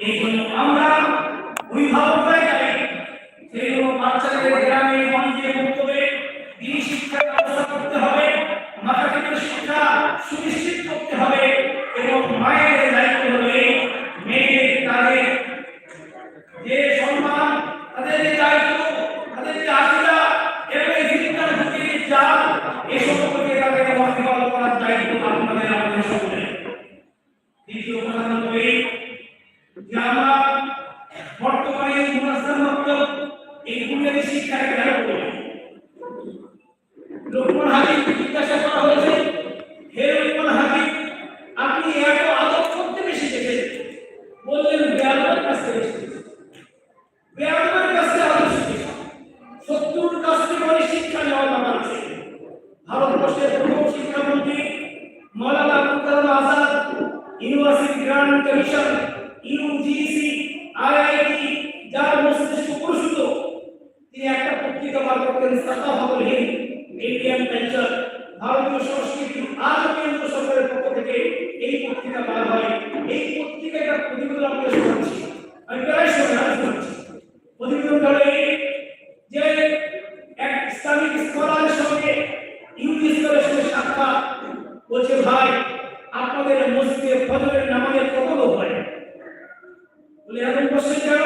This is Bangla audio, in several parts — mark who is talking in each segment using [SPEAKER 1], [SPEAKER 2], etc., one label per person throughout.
[SPEAKER 1] Amen. এত আদব করতে বেশি শিখেছে। বললেন ব্যায়ামের কাছ থেকে শিখেছে। ব্যায়ামের কাছে আদব শিখেছে। শত্রুর কাছ থেকে অনেক শিক্ষা নেওয়ার ব্যাপার আছে। ভারতবর্ষের প্রথম শিক্ষামন্ত্রী Maulana Muktar Azad, university grand commission, UGC, IIT, যার মস্তিষ্ক প্রসূত, তিনি একটা পত্রিকা বার করতেন সাকাফাতুল হিন্দ, ইন্ডিয়ান কালচার ভারতীয় সংস্কৃতি আর কেন্দ্র সরকারের পক্ষ থেকে এই পত্রিকা বার হয়। এই পত্রিকাটা প্রতিবেদন আমরা শুনছি আমি প্রায় সময় প্রতিবেদন যে এক ইসলামিক স্কলারের সঙ্গে ইংলিশ সঙ্গে সাক্ষাৎ বলছে, ভাই, আপনাদের মসজিদে ফজরের নামাজের কত হয়। বলে এখন বসে কেন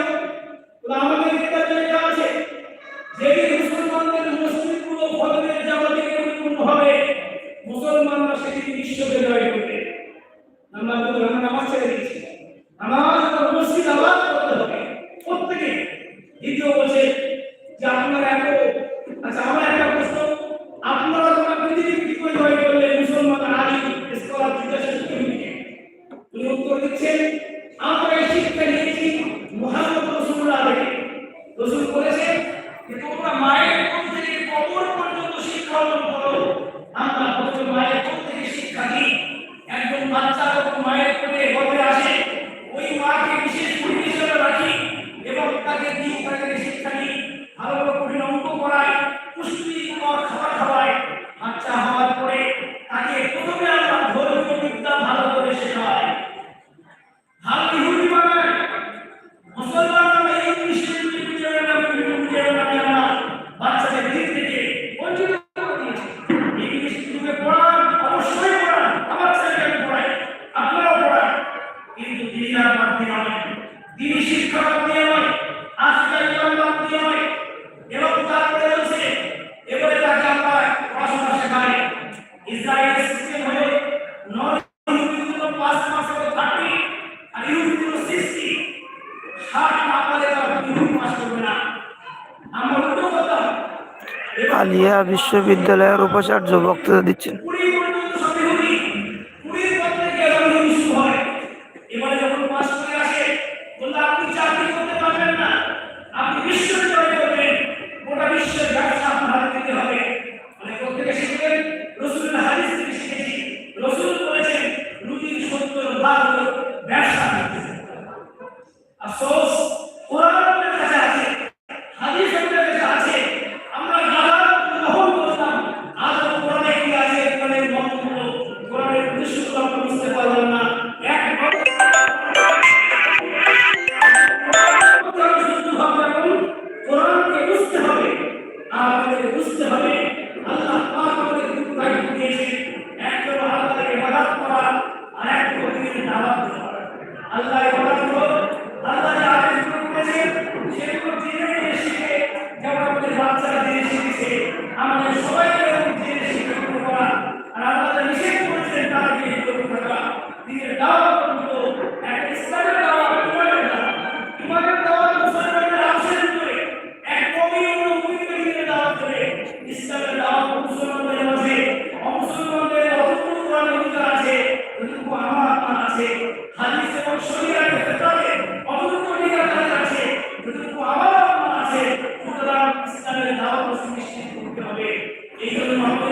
[SPEAKER 2] আলিয়া বিশ্ববিদ্যালয়ের উপাচার্য বক্তৃতা দিচ্ছেন।
[SPEAKER 1] আর আমাদের বুঝতে হবে আল্লাহ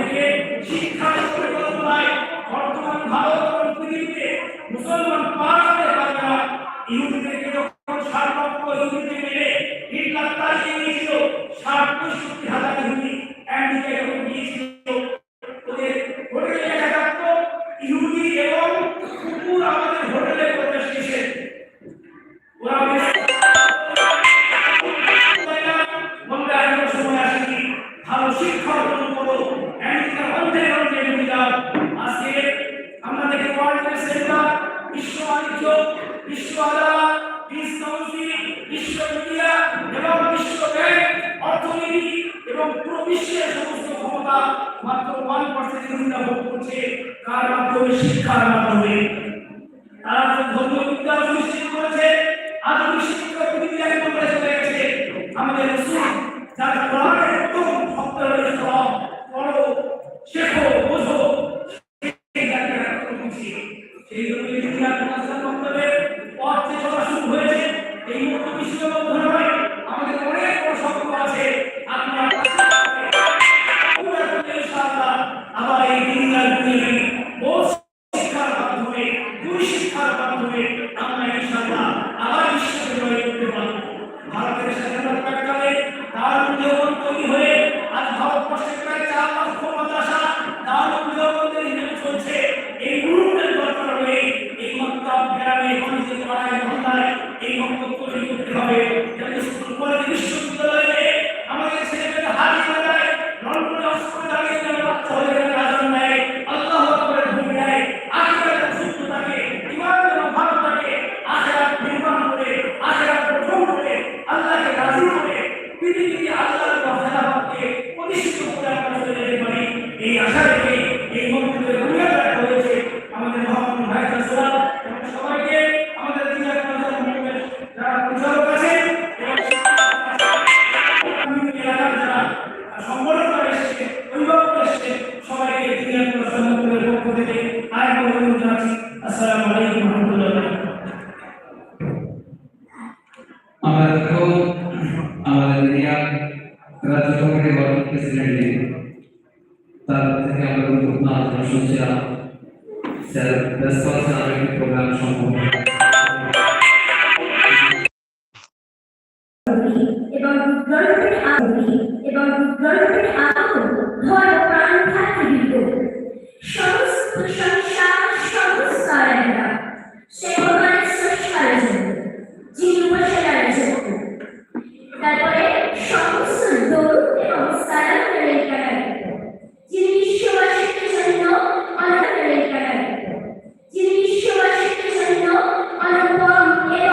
[SPEAKER 1] থেকে শিক্ষার পরিবর্তন হয় বর্তমান ভারত পৃথিবীতে মুসলমান বিশ্বের সমস্ত ক্ষমতা মাত্র ওয়ান পার্সেন্ট হিন্দুরা ভোগ করছে। কার মাধ্যমে? শিক্ষার মাধ্যমে। তারা ধর্মীয় বিদ্যা সৃষ্টি করেছে, আধুনিক
[SPEAKER 3] রাজ্যসভাকে বাকি প্রেসিডেন্টে তার থেকে আমরা খুব আলোচনা শুনছিলাম স্যার ব্যস্ত আছেন আমি একটি প্রোগ্রাম সম্পন্ন